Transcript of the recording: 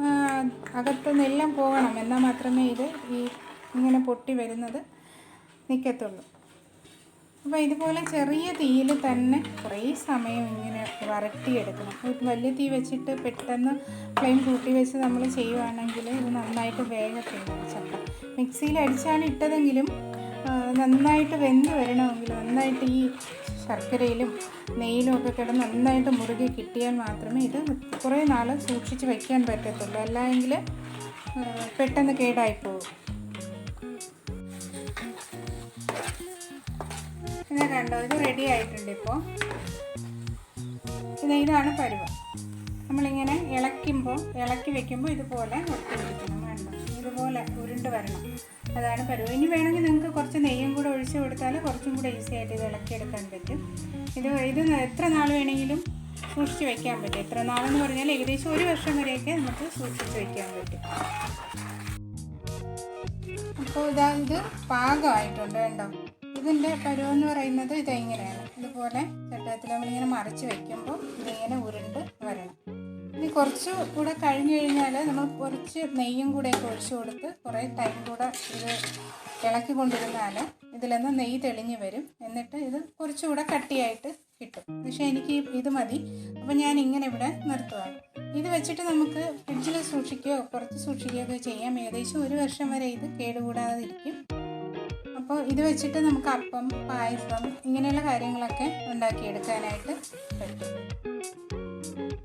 ആ, അകത്തുനിന്ന് പോകണം. എന്നാൽ മാത്രമേ ഇത് ഈ ഇങ്ങനെ പൊട്ടി വരുന്നത് നിൽക്കത്തുള്ളൂ. അപ്പോൾ ഇതുപോലെ ചെറിയ തീയിൽ തന്നെ കുറേ സമയം ഇങ്ങനെ വരട്ടിയെടുക്കണം. വലിയ തീ വെച്ചിട്ട് പെട്ടെന്ന് ഫ്ലെയിം കൂട്ടി വെച്ച് നമ്മൾ ചെയ്യുവാണെങ്കിൽ ഇത് നന്നായിട്ട് വേഗത്തില്ല ചക്ക മിക്സിയിൽ അടിച്ചാണ് ഇട്ടതെങ്കിലും നന്നായിട്ട് വെന്ത് വരണമെങ്കിൽ നന്നായിട്ട് ഈ ശർക്കരയിലും നെയ്യിലും ഒക്കെ കിടന്ന് നന്നായിട്ട് മുറുകി കിട്ടിയാൽ മാത്രമേ ഇത് കുറേ നാൾ സൂക്ഷിച്ച് വയ്ക്കാൻ പറ്റത്തുള്ളൂ. അല്ലെങ്കിൽ പെട്ടെന്ന് കേടായിപ്പോകും. ഇത് കണ്ടോ? ഇത് റെഡി ആയിട്ടുണ്ട് ഇപ്പോൾ. ഇത് ഇതാണ് പരുവം. നമ്മളിങ്ങനെ ഇളക്കുമ്പോൾ ഇളക്കി വെക്കുമ്പോൾ ഇതുപോലെ ഒട്ടിരിക്കണം വേണ്ട ഇതുപോലെ ഉരുണ്ട് വരണം. അതാണ് പരുവം ഇനി വേണമെങ്കിൽ നിങ്ങൾക്ക് കുറച്ച് നെയ്യും കൂടെ ഒഴിച്ച് കൊടുത്താൽ കുറച്ചും കൂടെ ഈസി ആയിട്ട് ഇത് ഇളക്കിയെടുക്കാൻ പറ്റും. ഇത് ഇത് എത്ര നാൾ വേണമെങ്കിലും സൂക്ഷിച്ച് വെക്കാൻ പറ്റും. എത്ര നാളെന്ന് പറഞ്ഞാൽ ഏകദേശം ഒരു വർഷം വരെയൊക്കെ നമുക്ക് സൂക്ഷിച്ച് വെക്കാൻ പറ്റും. അപ്പോൾ ഇതാ ഇത് പാകമായിട്ടുണ്ട് കണ്ടോ ഇതിന്റെ പരുവം എന്ന് പറയുന്നത് ഇതെങ്ങനെയാണ്? ഇതുപോലെ ചട്ടത്തിൽ നമ്മളിങ്ങനെ മറിച്ച് വെക്കുമ്പോൾ ഇതിങ്ങനെ ഉരുണ്ട് വരണം. ഇനി കുറച്ച് കൂടെ കഴിഞ്ഞ് കഴിഞ്ഞാൽ നമ്മൾ കുറച്ച് നെയ്യും കൂടെ ഒഴിച്ച് കൊടുത്ത് കുറേ ടൈം കൂടെ ഇത് ഇളക്കി കൊണ്ടിരുന്നാൽ ഇതിലൊന്ന് നെയ്യ് തെളിഞ്ഞ് വരും. എന്നിട്ട് ഇത് കുറച്ചുകൂടെ കട്ടിയായിട്ട് കിട്ടും. പക്ഷേ എനിക്ക് ഇത് മതി. അപ്പോൾ ഞാൻ ഇങ്ങനെ ഇവിടെ നിർത്തുകയാണ് ഇത് വെച്ചിട്ട് നമുക്ക് ഫ്രിഡ്ജിൽ സൂക്ഷിക്കുകയോ പുറത്ത് സൂക്ഷിക്കുകയോ ഒക്കെ ചെയ്യാം. ഏകദേശം ഒരു വർഷം വരെ ഇത് കേടുകൂടാതിരിക്കും. അപ്പോൾ ഇത് വെച്ചിട്ട് നമുക്ക് അപ്പം പായസം ഇങ്ങനെയുള്ള കാര്യങ്ങളൊക്കെ ഉണ്ടാക്കിയെടുക്കാനായിട്ട് പറ്റും.